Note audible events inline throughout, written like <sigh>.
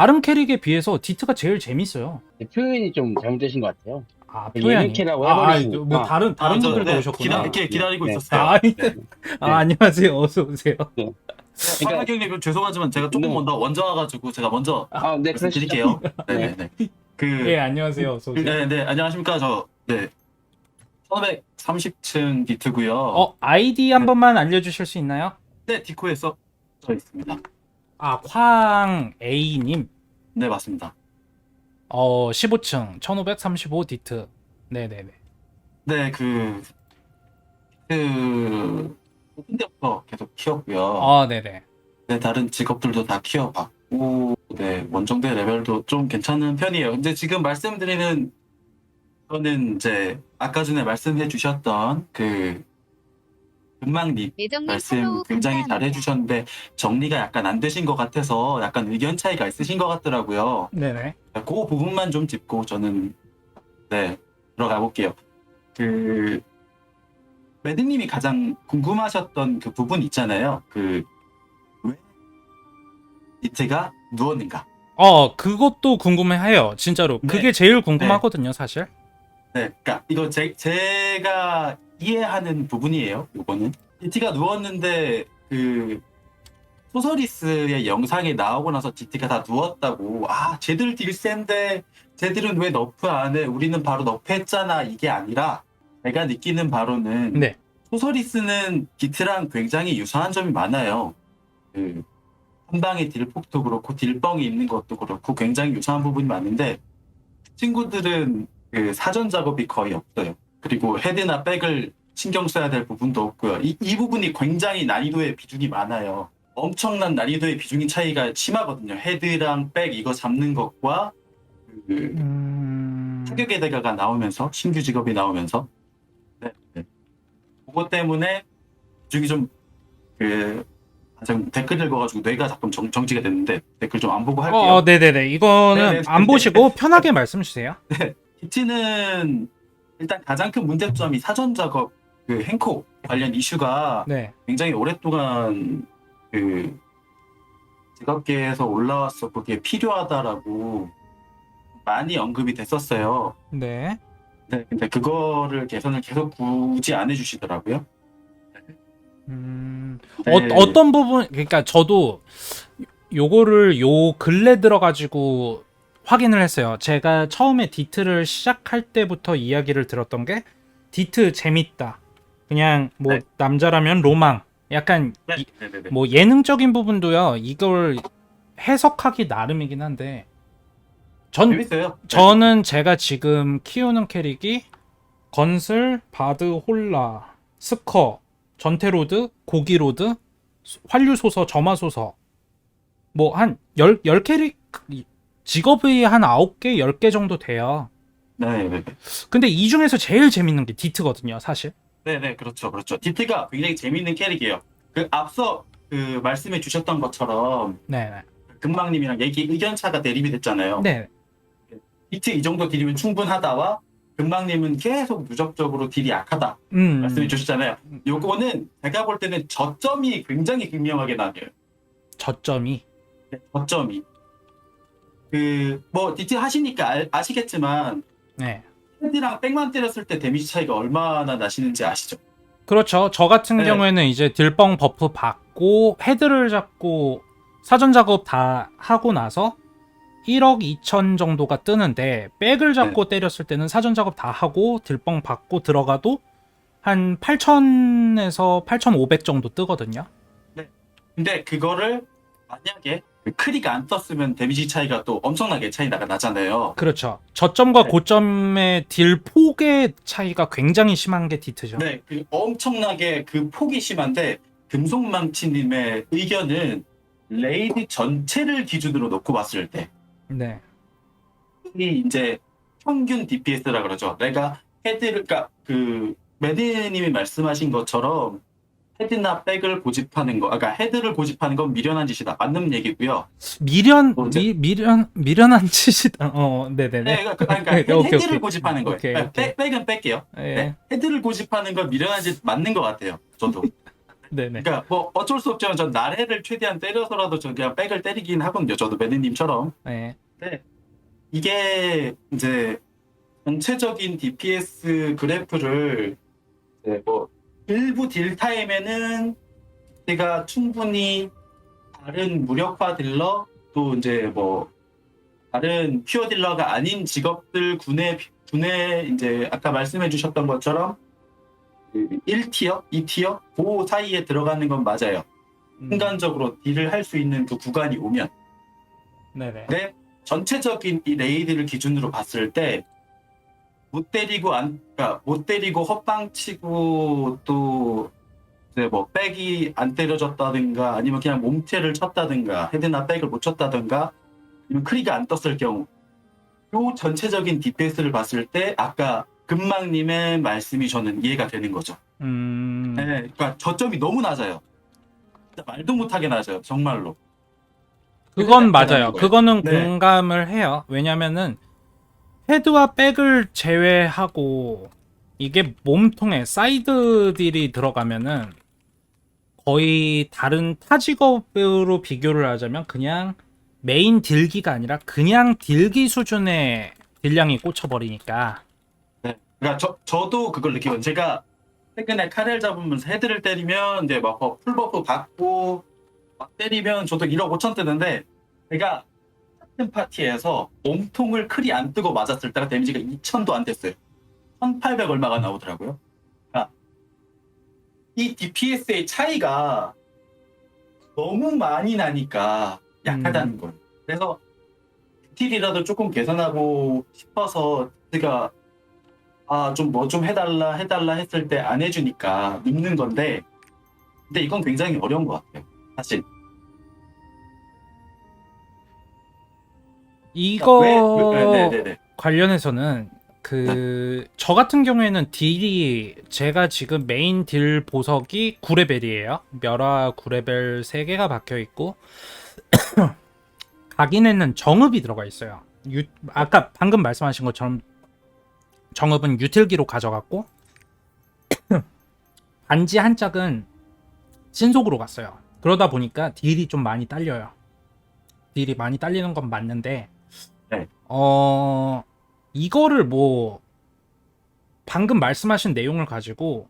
다른 캐릭에 비해서 디트가 제일 재밌어요. 표현이 좀 잘못되신 것 같아요. 아, 예능캐라고 아, 아, 해버리시니까. 뭐 다른 다른 아, 저, 분들도 네, 오셨구나. 기다, 이렇게 기다리고 네. 있었어요. 아, 아니, 네. 아, 안녕하세요. 어서 오세요. 황학경님 죄송하지만 제가 조금 네. 먼저 먼저 와가지고 제가 먼저 아, 네, 그러시죠. 말씀드릴게요. 네 네네. 그 예, 안녕하세요. 어서 오세요. 네, 네, 안녕하십니까. 저, 네. 1530층 디트고요 어, 아이디 한 번만 알려 주실 수 있나요? 네, 디코에 써 있습니다. 아, 황 A님. 네, 맞습니다. 어, 15층 1535 디트. 네네네. 네, 그, 그, 오픈 때부터 계속 키웠고요. 아, 네네. 네, 다른 직업들도 다 키워봤고, 네, 원정대 레벨도 좀 괜찮은 편이에요. 근데 지금 말씀드리는 거는 이제, 아까 전에 말씀해 주셨던 그, 금망님 예정님 말씀 팔로우 굉장히 잘 감사합니다. 해주셨는데 정리가 약간 안 되신 것 같아서 약간 의견 차이가 있으신 것 같더라고요. 네네. 그 부분만 좀 짚고 저는 네 들어가 볼게요. 그 매드님이 가장 궁금하셨던 그 부분 있잖아요. 그왜 이트가 누웠는가? 어, 그것도 궁금해해요. 진짜로. 네. 그게 제일 궁금하거든요, 사실. 네, 그러니까 이거 제, 제가 이해하는 부분이에요. 요거는 DT가 누웠는데 그 소서리스의 영상에 나오고 나서 DT가 다 누웠다고 아 쟤들 딜센데 쟤들은 왜 너프 안 해? 우리는 바로 너프했잖아 이게 아니라 제가 느끼는 바로는 네. 소서리스는 디트랑 굉장히 유사한 점이 많아요. 그 한방의 딜폭도 그렇고 딜뻥이 있는 것도 그렇고 굉장히 유사한 부분이 많은데 친구들은 그 사전 작업이 거의 없어요. 그리고 헤드나 백을 신경 써야 될 부분도 없고요. 이, 이 부분이 굉장히 난이도의 비중이 많아요. 엄청난 난이도의 비중이 차이가 심하거든요. 헤드랑 백 이거 잡는 것과 그 음... 타격의 대가가 나오면서 신규 직업이 나오면서 네, 네. 그것 때문에 비중이 좀그 댓글 읽어가지고 뇌가 자꾸 정, 정지가 됐는데 댓글 좀 안 보고 할게요. 어, 네네네. 이거는 네네. 안 보시고 편하게 말씀 주세요. 히트는 일단 가장 큰 문제점이 사전 작업 그 행콕 관련 이슈가 네. 굉장히 오랫동안 그 직업계에서 올라왔어 그게 필요하다라고 많이 언급이 됐었어요. 네. 네, 근데 그거를 개선을 계속 굳이 안 해주시더라고요. 음... 네. 어, 어떤 부분 그러니까 저도 요거를 요 근래 들어가지고 확인을 했어요. 제가 처음에 디트를 시작할 때부터 이야기를 들었던 게 디트 재밌다. 그냥 뭐 네. 남자라면 로망. 약간 네, 이- 네, 네, 네. 뭐 예능적인 부분도요. 이걸 해석하기 나름이긴 한데 전 재밌어요. 저는 제가 지금 키우는 캐릭이 건슬, 바드, 홀라, 스커, 전태로드, 고기로드, 환류소서, 점화소서 뭐한열열 캐릭 직업이 한 9개, 10개 정도 돼요. 네, 네, 네. 근데 이 중에서 제일 재밌는 게 디트거든요, 사실. 네, 네, 그렇죠, 그렇죠. 디트가 굉장히 재밌는 캐릭이에요. 그 앞서 그 말씀해 주셨던 것처럼 네. 네. 금방님이랑 얘기 의견 차가 대립이 됐잖아요. 네. 디트 이 정도 딜이면 충분하다와 금방님은 계속 누적적으로 딜이 약하다 음. 말씀해 주셨잖아요. 요거는 제가 볼 때는 저점이 굉장히 극명하게 나뉘어요. 저점이 네, 저점이 그뭐 디트 하시니까 알- 아시겠지만 네. 헤드랑 백만 때렸을 때 데미지 차이가 얼마나 나시는지 아시죠? 그렇죠. 저 같은 네. 경우에는 이제 딜뻥 버프 받고 헤드를 잡고 사전 작업 다 하고 나서 1억 2천 정도가 뜨는데 백을 잡고 때렸을 때는 사전 작업 다 하고 딜뻥 받고 들어가도 한 8천에서 8,500 정도 뜨거든요. 근데 그거를 만약에 그 크리가 안 떴으면 데미지 차이가 또 엄청나게 차이가 나잖아요. 그렇죠. 저점과 네. 고점의 딜 폭의 차이가 굉장히 심한 게 디트죠. 네, 그 엄청나게 그 폭이 심한데 금속망치님의 의견은 레이드 전체를 기준으로 놓고 봤을 때 네. 이 이제 평균 DPS라 그러죠. 내가 헤드를 그러니까 그 매드님이 말씀하신 것처럼 헤드나 백을 고집하는 거, 그러니까 헤드를 고집하는 건 미련한 짓이다. 맞는 얘기고요. 미련 어, 이제- 미, 미련 미련한 짓이다. 어, 네, 네, 네, 네. 그러니까, 그러니까 오케이, <laughs> 헤- 오케이, 헤드를 오케이. 고집하는 거예요. 오케이, 그러니까 오케이. 백, 백은 뺄게요. 예. 네, 헤드를 고집하는 건 미련한 짓 맞는 것 같아요. 저도. 네네. <laughs> 그러니까 뭐 어쩔 수 없지만 전 나래를 최대한 때려서라도 전 그냥 백을 때리긴 하거든요. 저도 매니님처럼. 네. 네. 이게 이제 전체적인 DPS 그래프를 네, 뭐 일부 딜 타임에는 제가 충분히 다른 무력화 딜러 또 이제 뭐 다른 퓨어 딜러가 아닌 직업들 군에 군에 이제 아까 말씀해 주셨던 것처럼 1티어, 2티어 그 사이에 들어가는 건 맞아요. 음, 순간적으로 딜을 할 수 있는 그 구간이 오면 네네. 근데 전체적인 이 레이드를 기준으로 봤을 때 못 때리고 안, 그러니까 못 때리고 헛방 치고 또 이제 뭐 백이 안 때려졌다든가 아니면 그냥 몸태를 쳤다든가 헤드나 백을 못 쳤다든가 아니면 크리가 안 떴을 경우 요 전체적인 DPS를 봤을 때 아까 금망님의 말씀이 저는 이해가 되는 거죠. 음. 네, 그러니까 저점이 너무 낮아요. 말도 못하게 낮아요, 정말로. 그건 맞아요. 거예요. 그거는 네. 공감을 해요. 왜냐면은 헤드와 백을 제외하고 이게 몸통에 사이드 딜이 들어가면은 거의 다른 타 직업으로 비교를 하자면 그냥 메인 딜기가 아니라 그냥 딜기 수준의 딜량이 꽂혀버리니까 네. 그러니까 저, 저도 그걸 느끼거든요. 제가 최근에 카렐 잡으면서 헤드를 때리면 이제 막 어, 풀버프 받고 막 때리면 저도 1억 5천 뜨는데 제가 같은 파티에서 몸통을 크리 안 뜨고 맞았을 때가 데미지가 2천도 안 됐어요. 1800 얼마가 나오더라고요. 그러니까 이 DPS의 차이가 너무 많이 나니까 약하다는 거예요. 그래서 딜이라도 조금 개선하고 싶어서 제가 아 좀 뭐 좀 해달라 해달라 했을 때 안 해주니까 눕는 건데 근데 이건 굉장히 어려운 것 같아요 사실 이거 왜- 왜- 네네네 관련해서는 그 저 같은 경우에는 딜이 제가 지금 메인 딜 보석이 9레벨이에요. 멸화 9레벨 3개가 박혀 있고 <coughs> 각인에는 정읍이 들어가 있어요. 유, 아까 방금 말씀하신 것처럼 정읍은 유틸기로 가져갔고 <coughs> 반지 한 짝은 신속으로 갔어요. 그러다 보니까 딜이 좀 많이 딸려요. 딜이 많이 딸리는 건 맞는데 네. 어 이거를 뭐 방금 말씀하신 내용을 가지고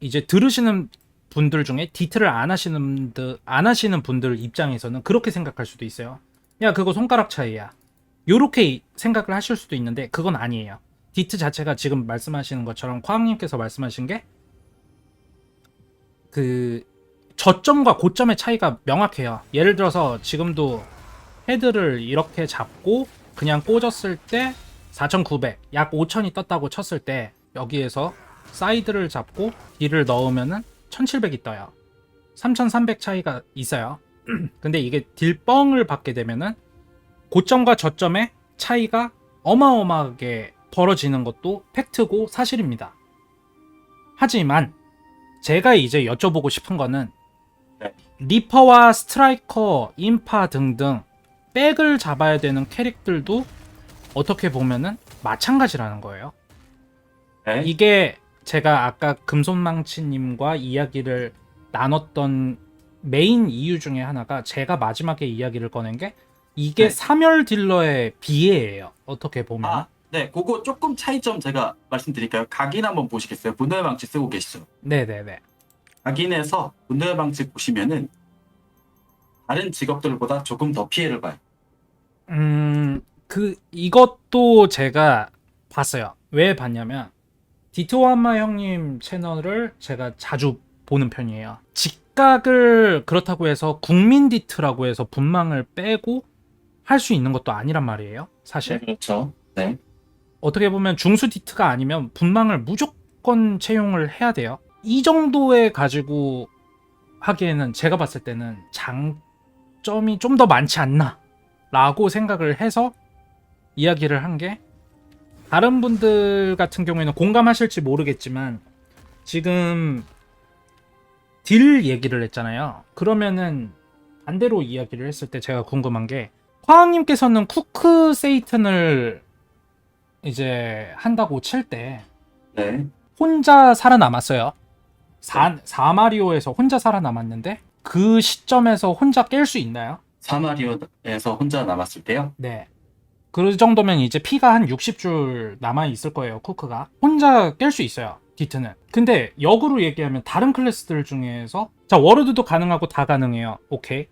이제 들으시는 분들 중에 디트를 안 하시는 분들 안 하시는 분들 입장에서는 그렇게 생각할 수도 있어요. 야 그거 손가락 차이야. 요렇게 생각을 하실 수도 있는데 그건 아니에요. 디트 자체가 지금 말씀하시는 것처럼 쾅님께서 말씀하신 게 그 저점과 고점의 차이가 명확해요. 예를 들어서 지금도 헤드를 이렇게 잡고 그냥 꽂았을 때 4,900, 약 5,000이 떴다고 쳤을 때 여기에서 사이드를 잡고 딜을 넣으면은 1,700이 떠요. 3,300 차이가 있어요. <clears throat> 근데 이게 딜뻥을 받게 되면은 고점과 저점의 차이가 어마어마하게 벌어지는 것도 팩트고 사실입니다. 하지만 제가 이제 여쭤보고 싶은 거는 네. 리퍼와 스트라이커, 인파 등등 백을 잡아야 되는 캐릭들도 어떻게 보면은 마찬가지라는 거예요. 네. 이게 제가 아까 금손망치님과 이야기를 나눴던 메인 이유 중에 하나가 제가 마지막에 이야기를 꺼낸 게 이게 네. 사멸 딜러의 비애예요. 어떻게 보면. 아, 네, 그거 조금 차이점 제가 말씀드릴까요? 각인 한번 보시겠어요? 분노의 방치 쓰고 계시죠? 네네네. 각인에서 분노의 방치 보시면은 다른 직업들보다 조금 더 피해를 봐요. 음, 그, 이것도 제가 봤어요. 왜 봤냐면, 디토와마 형님 채널을 제가 자주 보는 편이에요. 직각을 그렇다고 해서 국민 디트라고 해서 분망을 빼고 할 수 있는 것도 아니란 말이에요. 사실. 그렇죠. 네. 어떻게 보면 중수 디트가 아니면 분망을 무조건 채용을 해야 돼요. 이 정도에 가지고 하기에는 제가 봤을 때는 장 점이 좀 더 많지 않나 라고 생각을 해서 이야기를 한 게 다른 분들 같은 경우에는 공감하실지 모르겠지만 지금 딜 얘기를 했잖아요. 그러면은 반대로 이야기를 했을 때 제가 궁금한 게 화왕님께서는 쿠크 세이튼을 이제 한다고 칠때 네. 혼자 살아남았어요. 4, 4마리오에서 혼자 살아남았는데 그 시점에서 혼자 깰 수 있나요? 사마리오에서 혼자 남았을 때요. 네. 그 정도면 이제 피가 한 60줄 남아 있을 거예요, 쿠크가. 혼자 깰 수 있어요, 디트는. 근데 역으로 얘기하면 다른 클래스들 중에서 자, 워르드도 가능하고 다 가능해요. 오케이.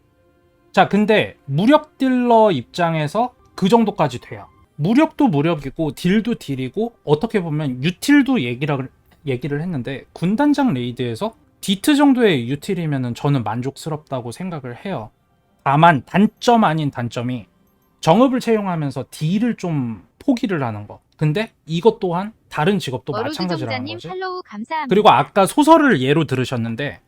자, 근데 무력 딜러 입장에서 그 정도까지 돼요. 무력도 무력이고 딜도 딜이고 어떻게 보면 유틸도 얘기를 얘기를 했는데 군단장 레이드에서 디트 정도의 유틸이면은 저는 만족스럽다고 생각을 해요. 다만 단점 아닌 단점이 정읍을 채용하면서 딜을 좀 포기를 하는 거. 근데 이것 또한 다른 직업도 마찬가지라는 거지. 그리고 아까 소설을 예로 들으셨는데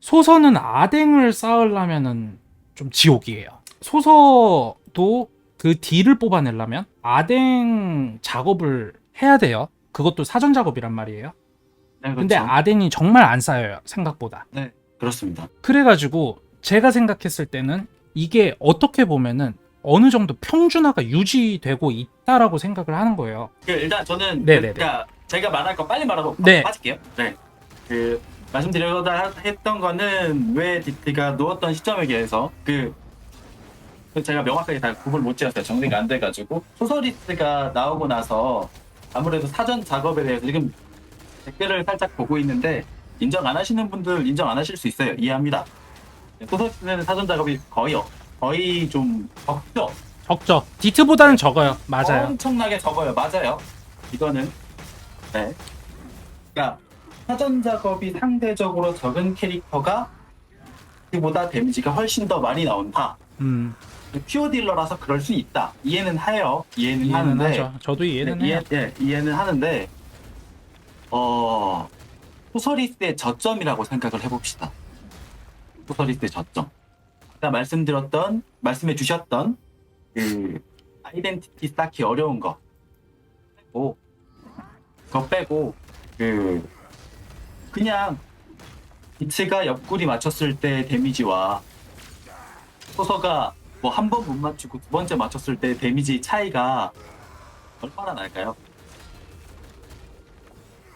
소서는 아댕을 쌓으려면은 좀 지옥이에요. 소서도 그 딜을 뽑아내려면 아댕 작업을 해야 돼요. 그것도 사전 작업이란 말이에요. 네, 근데 그렇죠. 아댕이 정말 안 쌓여요. 생각보다. 그렇습니다. 그래가지고 제가 생각했을 때는 이게 어떻게 보면은 어느 정도 평준화가 유지되고 있다라고 생각을 하는 거예요. 그 일단 저는 네네네. 그러니까 제가 말할 거 빨리 말하고 네. 빠질게요. 네. 그 말씀드리려다 했던 거는 왜 디트가 누웠던 시점에 대해서 그, 그 제가 명확하게 다 구분을 못 지었어요. 정리가 안 돼가지고 소설리스트가 나오고 나서 아무래도 사전 작업에 대해서 지금 댓글을 살짝 보고 있는데 인정 안 하시는 분들 인정 안 하실 수 있어요. 이해합니다. 소설리스트는 사전 작업이 거의 없- 거의 좀 적죠. 적죠. 디트보다는 적어요. 맞아요. 엄청나게 적어요. 맞아요. 이거는 네. 그러니까 사전 작업이 상대적으로 적은 캐릭터가 그보다 데미지가 훨씬 더 많이 나온다. 음, 퓨어 딜러라서 그럴 수 있다. 이해는 해요. 이해는, 이해는 하는데 하죠. 저도 이해는 네, 해요. 이해, 예, 이해는 하는데 어 소서리스의 저점이라고 생각을 해봅시다. 소서리스의 저점. 아까 말씀드렸던 말씀해 주셨던 그 아이덴티티 쌓기 어려운 거 빼고 그거 빼고 그 그냥 비츠가 옆구리 맞췄을 때 데미지와 소서가 뭐 한 번 못 맞추고 두 번째 맞췄을 때 데미지 차이가 얼마나 날까요?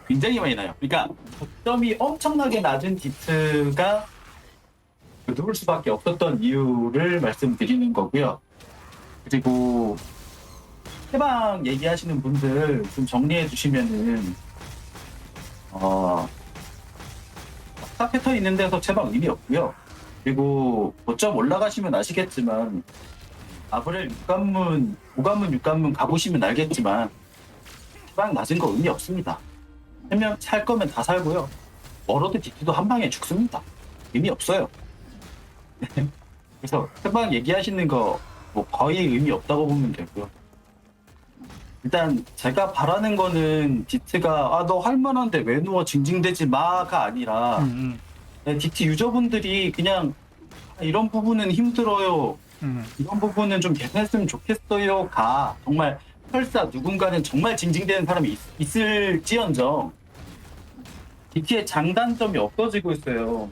굉장히 많이 나요. 그러니까 저점이 엄청나게 낮은 디트가 누울 수밖에 없었던 이유를 말씀드리는 거고요. 그리고 해방 얘기하시는 분들 좀 정리해 주시면은 어 스타 패턴 있는 데서 채방 의미 없고요. 그리고 고점 올라가시면 아시겠지만 아브렐 육관문, 오관문, 육관문 가보시면 알겠지만 해방 낮은 거 의미 없습니다. 세명 살 거면 다 살고요. 워로드 디트도 한 방에 죽습니다. 의미 없어요. <laughs> 그래서 해방 얘기하시는 거 뭐 거의 의미 없다고 보면 되고요. 일단 제가 바라는 거는 디트가 아 너 할 만한데 왜 누워 징징대지 마가 아니라 음, 음, 네, 디트 유저분들이 그냥 아, 이런 부분은 힘들어요. 음. 이런 부분은 좀 개선했으면 좋겠어요 가 정말 설사 누군가는 정말 징징대는 사람이 있, 을지언정 DT의 장단점이 없어지고 있어요.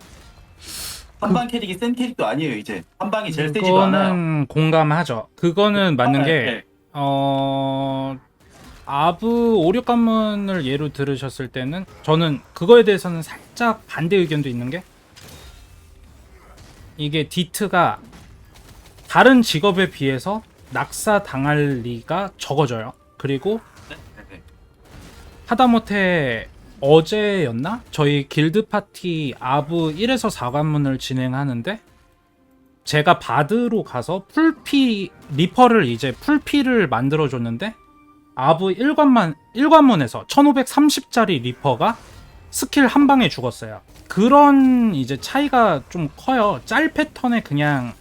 한방 캐릭이 센 캐릭도 아니에요 이제 한방이 제일 세지도 않아요. 그거는 공감하죠. 그거는 맞는 아, 게 네. 어. 아브 오륙 관문을 예로 들으셨을 때는 저는 그거에 대해서는 살짝 반대 의견도 있는 게 이게 디트가 다른 직업에 비해서 낙사 당할 리가 적어져요. 그리고 네, 네, 네. 하다못해 어제였나? 저희 길드 파티 아브 1에서 4관문을 진행하는데 제가 바드로 가서 풀피 리퍼를 이제 풀피를 만들어 줬는데 아브 1관만 1관문에서 1530짜리 리퍼가 스킬 한 방에 죽었어요. 그런 이제 차이가 좀 커요. 짤 패턴에 그냥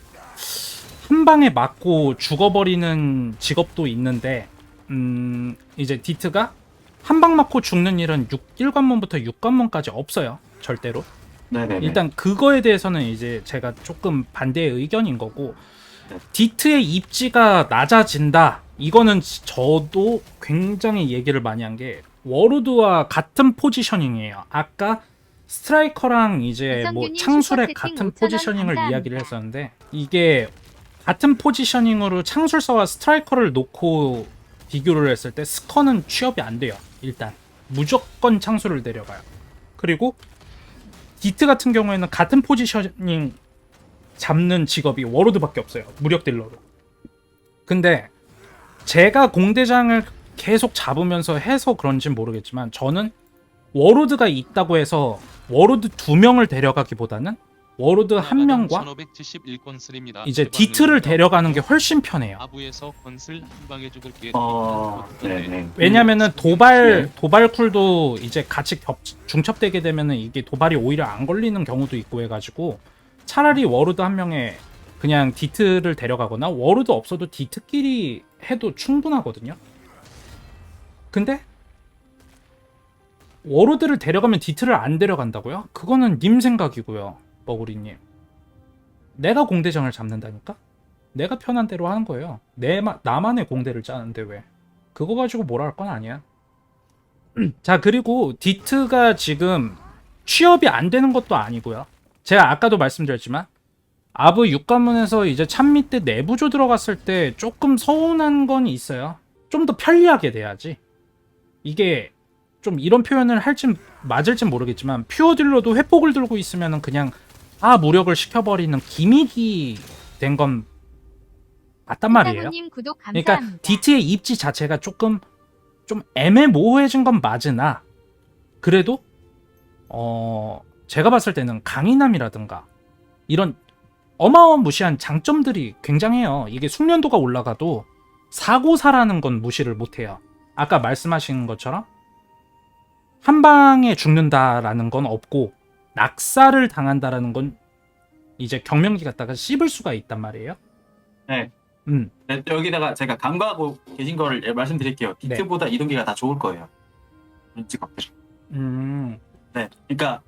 한 방에 맞고 죽어버리는 직업도 있는데 음 이제 디트가 한 방 맞고 죽는 일은 6, 1관문부터 6관문까지 없어요. 절대로. 네네네. 일단 그거에 대해서는 이제 제가 조금 반대의 의견인 거고 네. 디트의 입지가 낮아진다. 이거는 지- 저도 굉장히 얘기를 많이 한 게 워로드와 같은 포지셔닝이에요. 아까 스트라이커랑 이제 뭐 창술의 같은 5,000원 포지셔닝을 감사합니다. 이야기를 했었는데 이게 같은 포지셔닝으로 창술사와 스트라이커를 놓고 비교를 했을 때 스커는 취업이 안 돼요. 일단 무조건 창술을 내려가요. 그리고 디트 같은 경우에는 같은 포지셔닝 잡는 직업이 워로드밖에 없어요. 무력 딜러로. 근데 제가 공대장을 계속 잡으면서 해서 그런진 모르겠지만 저는 워로드가 있다고 해서 워로드 두 명을 데려가기보다는 워로드 한 명과 1571 건슬입니다. 이제 디트를. 데려가는 게 훨씬 편해요. 아부에서 건슬 한 방에 죽을 게 어, 네네. 왜냐면은 도발 네. 도발 쿨도 이제 같이 겹 중첩되게 되면은 이게 도발이 오히려 안 걸리는 경우도 있고 해가지고 차라리 워로드 한 명에 그냥 디트를 데려가거나 워로드 없어도 디트끼리 해도 충분하거든요. 근데 워로드를 데려가면 디트를 안 데려간다고요? 그거는 님 생각이고요, 버구리님. 내가 공대장을 잡는다니까? 내가 편한 대로 하는 거예요. 내 마- 나만의 공대를 짜는데 왜? 그거 가지고 뭐라 할 건 아니야. <clears throat> 자, 그리고 디트가 지금 취업이 안 되는 것도 아니고요. 제가 아까도 말씀드렸지만 아브 육관문에서 이제 찬미 때 내부조 들어갔을 때 조금 서운한 건 있어요. 좀 더 편리하게 돼야지. 이게 좀 이런 표현을 할진 맞을진 모르겠지만 퓨어 딜러도 회복을 들고 있으면은 그냥 아 무력을 시켜버리는 기믹이 된 건 맞단 말이에요. 사모님 구독 감사합니다. 그러니까 DT의 입지 자체가 조금 좀 애매모호해진 건 맞으나 그래도 어 제가 봤을 때는 강인함이라든가 이런 어마어마무시한 장점들이 굉장해요. 이게 숙련도가 올라가도 사고사라는 건 무시를 못해요. 아까 말씀하신 것처럼 한 방에 죽는다라는 건 없고 낙사를 당한다라는 건 이제 경명기 갖다가 씹을 수가 있단 말이에요. 네. 음. 네, 여기다가 제가 간과하고 계신 거를 예, 말씀드릴게요. 네. 디트보다 이동기가 다 좋을 거예요. 이런 직업들. 음. 네, 그러니까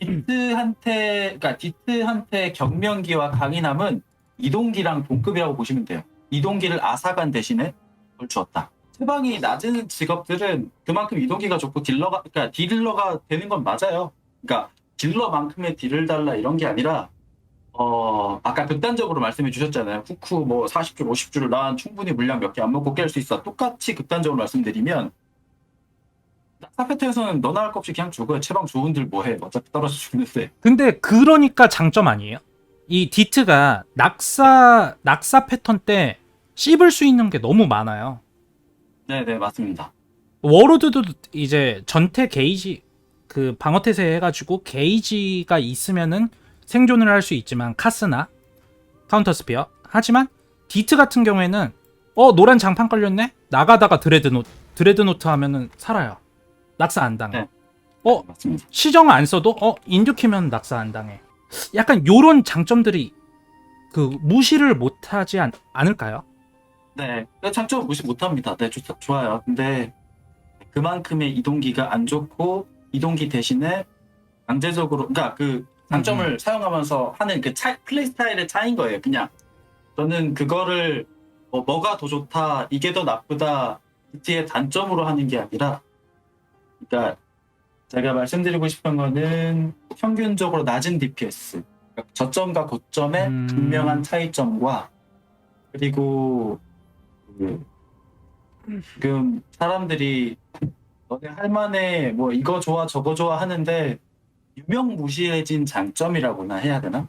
디트한테, 그러니까 디트한테 경명기와 강인함은 이동기랑 동급이라고 보시면 돼요. 이동기를 아사간 대신에 걸 주었다. 체방이 낮은 직업들은 그만큼 이동기가 좋고 딜러가, 그러니까 딜러가 되는 건 맞아요. 그러니까 딜러만큼의 딜을 달라 이런 게 아니라 어 아까 극단적으로 말씀해 주셨잖아요. 후쿠 뭐 40줄, 50줄을 난 충분히 물량 몇 개 안 먹고 깰 수 있어. 똑같이 극단적으로 말씀드리면 낙사 패턴에서는 너나 할 것 없이 그냥 죽어요. 체방 좋은들 뭐해. 어차피 떨어져 죽는데. 근데 그러니까 장점 아니에요? 이 디트가 낙사 낙사 패턴 때 씹을 수 있는 게 너무 많아요. 네네 맞습니다. 워로드도 이제 전태 게이지 그 방어 태세 해가지고 게이지가 있으면은 생존을 할 수 있지만 카스나 카운터 스피어 하지만 디트 같은 경우에는 어 노란 장판 걸렸네 나가다가 드레드 노 드레드 노트 하면은 살아요 낙사 안 당해 네. 어 맞습니다. 시정 안 써도 어 인듀키면 낙사 안 당해. 약간 요런 장점들이 그 무시를 못하지 않, 않을까요? 네. 장점 무시 못합니다. 네 좋, 좋아요. 근데 그만큼의 이동기가 안 좋고 이동기 대신에 강제적으로 그러니까 그 장점을 사용하면서 하는 그 차, 플레이 스타일의 차이인 거예요. 그냥 저는 그거를 뭐, 뭐가 더 좋다 이게 더 나쁘다 DT의 단점으로 하는 게 아니라 그러니까 제가 말씀드리고 싶은 거는 평균적으로 낮은 DPS 그러니까 저점과 고점의 음. 분명한 차이점과 그리고 그 지금 사람들이 너네 할만해 뭐 이거 좋아 저거 좋아 하는데 유명무실해진 장점이라고나 해야 되나?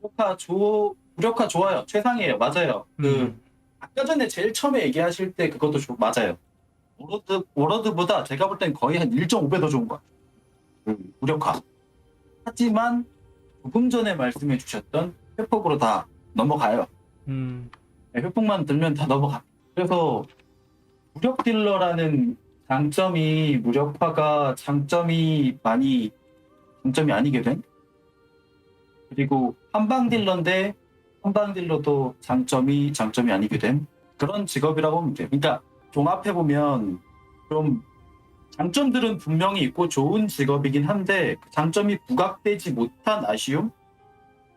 무력화 좋 무력화 좋아요. 최상이에요. 맞아요. 그 음. 아까 전에 제일 처음에 얘기하실 때 그것도 좋 맞아요. 워러드 워러드보다 제가 볼 땐 거의 한 1.5배 더 좋은 것 같아요. 그 무력화. 하지만 조금 전에 말씀해 주셨던 회폭으로 다 넘어가요. 음, 네, 회복만 들면 다 넘어가. 그래서 무력 딜러라는 장점이 무력화가 장점이 많이 장점이 아니게 된. 그리고 한방 딜러인데 한방 딜러도 장점이 장점이 아니게 된 그런 직업이라고 보면 돼요. 그러니까 종합해 보면 좀 장점들은 분명히 있고 좋은 직업이긴 한데 그 장점이 부각되지 못한 아쉬움.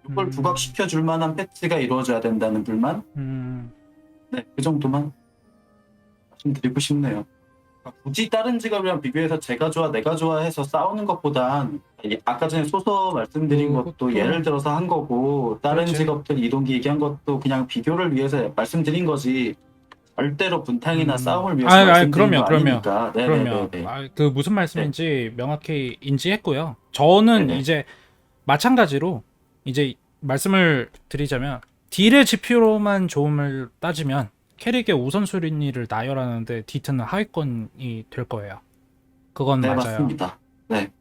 이걸 음. 부각시켜 줄 만한 패치가 이루어져야 된다는 불만. 음, 네, 그 정도만 말씀드리고 싶네요. 그러니까 굳이 다른 직업이랑 비교해서 제가 좋아, 내가 좋아 해서 싸우는 것보단 이- 아까 전에 소서 말씀드린 어, 것도 그것도- 예를 들어서 한 거고 다른 그렇지. 직업들 이동기 얘기한 것도 그냥 비교를 위해서 말씀드린 거지 절대로 분탕이나 음. 싸움을 위해서 아니, 말씀드린 그럼요, 거 그럼요. 아니니까. 그러면 네네네. 아, 그 무슨 말씀인지 명확히 인지했고요. 저는 네네. 이제 마찬가지로 이제 말씀을 드리자면 딜의 지표로만 좋음을 따지면 캐릭의 우선순위를 나열하는데 디트는 하위권이 될 거예요. 그건 네, 맞아요. 맞습니다.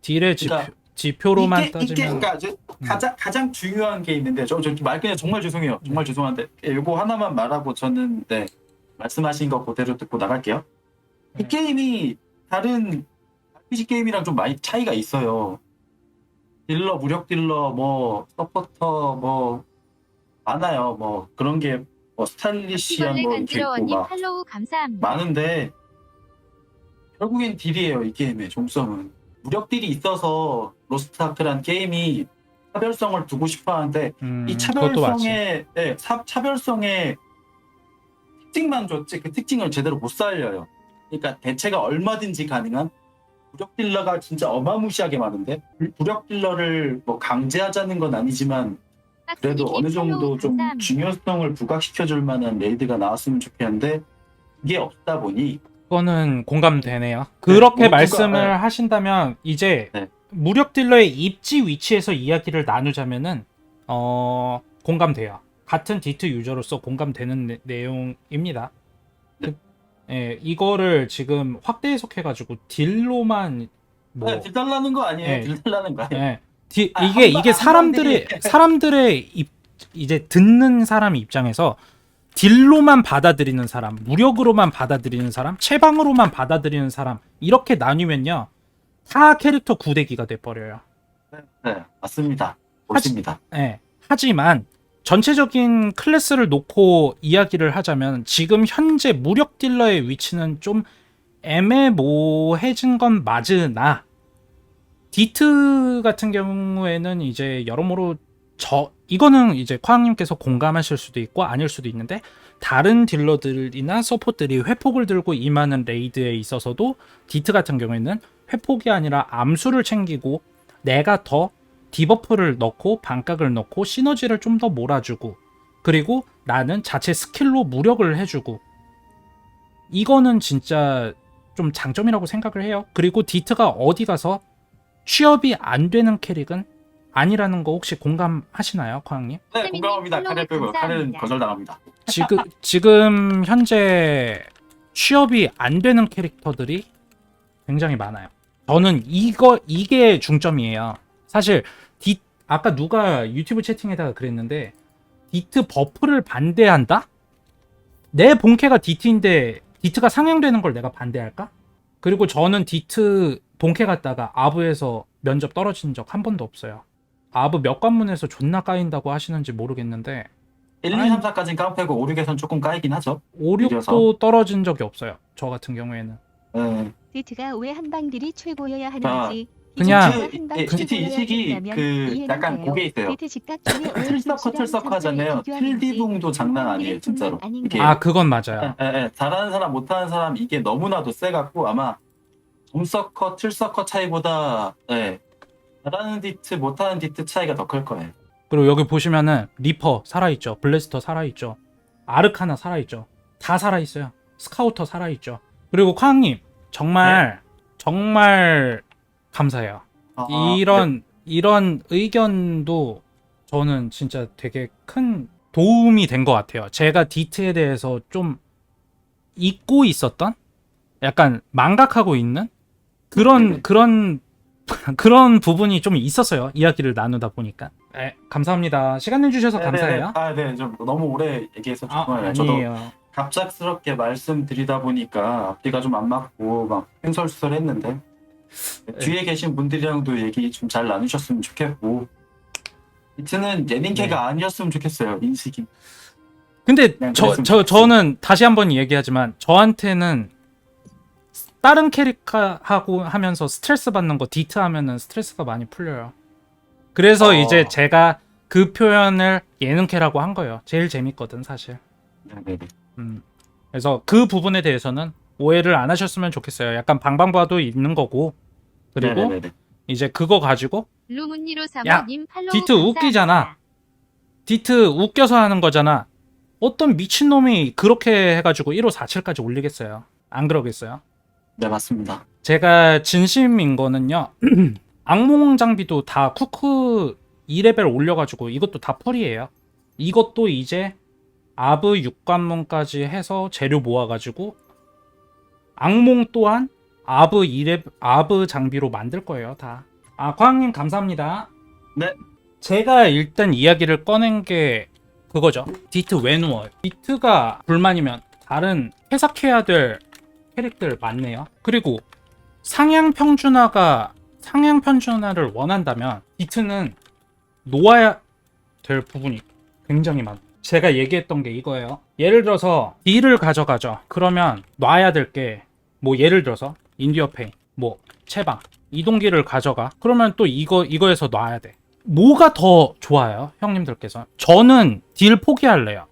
딜의 지표, 그러니까 지표 로만 이게, 이게 따지면 그러니까 저- 가장 가장 중요한 게 있는데 저말 그냥 정말 죄송해요. 정말 죄송한데 예, 요거 하나만 말하고 저는 네 말씀하신 거 그대로 듣고 나갈게요. 이 네. 게임이 다른 RPG 게임이랑 좀 많이 차이가 있어요. 딜러, 무력 딜러, 뭐 서포터, 뭐 많아요. 뭐 그런 게 뭐 스타일리시한 뭐 이렇게 있고 간지러워님 막 팔로우 감사합니다. 많은데 결국엔 딜이에요 이 게임의 종성은 무력 딜이 있어서 로스트아크란 게임이 차별성을 두고 싶어하는데 음, 이 그것도 맞지. 차별성의 네, 차, 차별성의 특징만 줬지 그 특징을 제대로 못 살려요. 그러니까 대체가 얼마든지 가능한 무력 딜러가 진짜 어마무시하게 많은데 무력 딜러를 뭐 강제하자는 건 아니지만 그래도 어느 정도 팔로우 좀. 중요성을 부각시켜줄 만한 레이드가 나왔으면 좋겠는데 이게 없다 보니 그거는 공감되네요. 그렇게 뭐 누가- 말씀을 네. 하신다면 이제 네. 무력 딜러의 입지 위치에서 이야기를 나누자면은 어 공감돼요. 같은 디트 유저로서 공감되는 내, 내용입니다. 네. 그, 예, 이거를 지금 확대 해석해가지고 딜로만 뭐 네, 딜 달라는 거 아니에요. 네. 딜 달라는 거 아니에요. 예, 디- 아, 이게 한 번- 이게 한 사람들의 <laughs> 사람들의 입 이제 듣는 사람 입장에서 딜로만 받아들이는 사람, 무력으로만 받아들이는 사람, 체방으로만 받아들이는 사람 이렇게 나뉘면요 다 캐릭터 구대기가 돼 버려요. 네, 맞습니다. 멋집니다. 예. 하지만 전체적인 클래스를 놓고 이야기를 하자면 지금 현재 무력 딜러의 위치는 좀 애매모해진 건 맞으나 디트 같은 경우에는 이제 여러모로 저 이거는 이제 쾅님께서 공감하실 수도 있고 아닐 수도 있는데 다른 딜러들이나 서포트들이 회폭을 들고 임하는 레이드에 있어서도 디트 같은 경우에는 회폭이 아니라 암수를 챙기고 내가 더 디버프를 넣고 반각을 넣고 시너지를 좀 더 몰아주고 그리고 나는 자체 스킬로 무력을 해주고 이거는 진짜 좀 장점이라고 생각을 해요. 그리고 디트가 어디 가서 취업이 안 되는 캐릭은 아니라는 거 혹시 공감하시나요, 광님? 네, 공감합니다. 팔로우 카레 빼고 카레는 감사합니다. 거절당합니다. 지금 지금 현재 취업이 안 되는 캐릭터들이 굉장히 많아요. 저는 이거 이게 중점이에요. 사실 디 아까 누가 유튜브 채팅에다가 그랬는데 디트 버프를 반대한다? 내 본캐가 디트인데 디트가 상향되는 걸 내가 반대할까? 그리고 저는 디트 본캐 갔다가 아부에서 면접 떨어진 적 한 번도 없어요. 아부 몇 관문에서 존나 까인다고 하시는지 모르겠는데 1, 2, 아니. 3, 4까지는 깡패고 5, 6에선 조금 까이긴 하죠. 5, 6도 이래서? 떨어진 적이 없어요. 저 같은 경우에는. 네. 디트가 왜 한방들이 최고여야 하는지 그냥 예, 디트 인식이 그 약간. 그게 있어요. 디트 직각 중에 왜 틀서커 불씨랑 틀서커 하잖아요. 천천히 비교하는지 틀디붕도 장난 아니에요, 진짜로. 이게? 아, 그건 맞아요. 예, 예, 잘하는 사람 못하는 사람 이게 너무나도 세갖고 아마 돔서커 틀서커 차이보다 예, 잘하는 디트 못하는 디트 차이가 더 클 거예요. 그리고 여기 보시면은 리퍼 살아있죠. 블래스터 살아있죠. 아르카나 살아있죠. 다 살아있어요. 스카우터 살아있죠. 그리고 쾅님 정말 정말 감사해요. 아, 이런 이런 의견도 저는 진짜 되게 큰 도움이 된 것 같아요. 제가 디트에 대해서 좀 잊고 있었던 약간 망각하고 있는 그런 네네. 그런 <laughs> 그런 부분이 좀 있었어요. 이야기를 나누다 보니까. 네, 감사합니다. 시간 내주셔서 네, 감사해요. 네, 네. 아, 네, 좀 너무 오래 얘기해서 아, 죄송해요. 저도 아니에요. 갑작스럽게 말씀드리다 보니까 앞뒤가 좀 안 맞고 막 횡설수설했는데 네. 뒤에 계신 분들이랑도 얘기 좀 잘 나누셨으면 좋겠고 이트는 예능캐가 네. 아니었으면 좋겠어요 인식이 근데 그냥 저, 그랬으면 저, 좋겠어요. 저는 다시 한번 얘기하지만 저한테는 다른 캐릭터하고 하면서 스트레스 받는 거 디트 하면은 스트레스가 많이 풀려요. 그래서 어. 이제 제가 그 표현을 예능캐라고 한 거예요. 제일 재밌거든 사실. 네네네. 음. 그래서 그 부분에 대해서는 오해를 안 하셨으면 좋겠어요. 약간 방방바도 있는 거고 그리고 네네네. 이제 그거 가지고 루문니로 야, 사모님 팔로우 디트 감사합니다. 웃기잖아. 디트 웃겨서 하는 거잖아. 어떤 미친놈이 그렇게 해가지고 1호 47까지 올리겠어요 안 그러겠어요 네, 맞습니다. 제가 진심인 거는요 <clears throat> 악몽 장비도 다 쿠크 2레벨 올려가지고 이것도 다 풀이에요 이것도 이제 아브 6관문까지 해서 재료 모아가지고 악몽 또한 아브 2레 아브 장비로 만들 거예요 다. 아 광님 감사합니다. 네. 제가 일단 이야기를 꺼낸 게 그거죠. 디트 왜 누워요? 디트가 불만이면 다른 해석해야 될 캐릭टर 많네요. 그리고 상향 평준화가 상향 평준화를 원한다면 디트는 놓아야 될 부분이 굉장히 많아요. 제가 얘기했던 게 이거예요. 예를 들어서 D를 가져가죠. 그러면 놔야 될 게 뭐 예를 들어서 인디어페인, 뭐 채방, 이동기를 가져가. 그러면 또 이거 이거에서 놔야 돼. 뭐가 더 좋아요, 형님들께서? 저는 딜 포기할래요.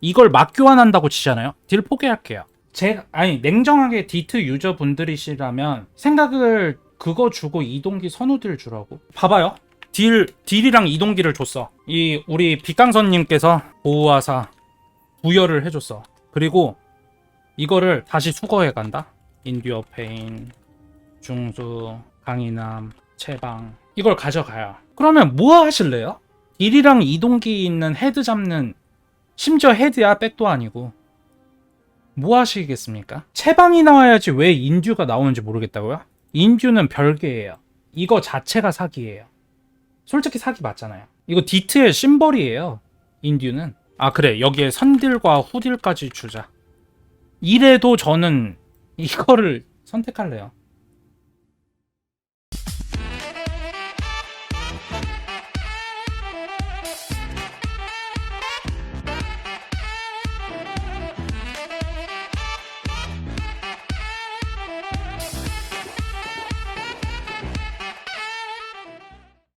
이걸 막 교환한다고 치잖아요. 딜 포기할게요. 제가 아니 냉정하게 디트 유저 분들이시라면 생각을 그거 주고 이동기 선우들 주라고. 봐봐요. 딜 딜이랑 이동기를 줬어. 이 우리 빛강선님께서 보호하사 부여를 해줬어. 그리고 이거를 다시 수거해 간다. 인디어 페인, 중수, 강인함, 채방 이걸 가져가요. 그러면 뭐 하실래요? 딜이랑 이동기 있는 헤드 잡는 심지어 헤드야 백도 아니고 뭐 하시겠습니까? 채방이 나와야지 왜 인듀가 나오는지 모르겠다고요? 인듀는 별개예요. 이거 자체가 사기예요. 솔직히 사기 맞잖아요. 이거 디트의 심벌이에요. 인듀는. 아 그래 여기에 선딜과 후딜까지 주자. 이래도 저는 이거를 선택할래요.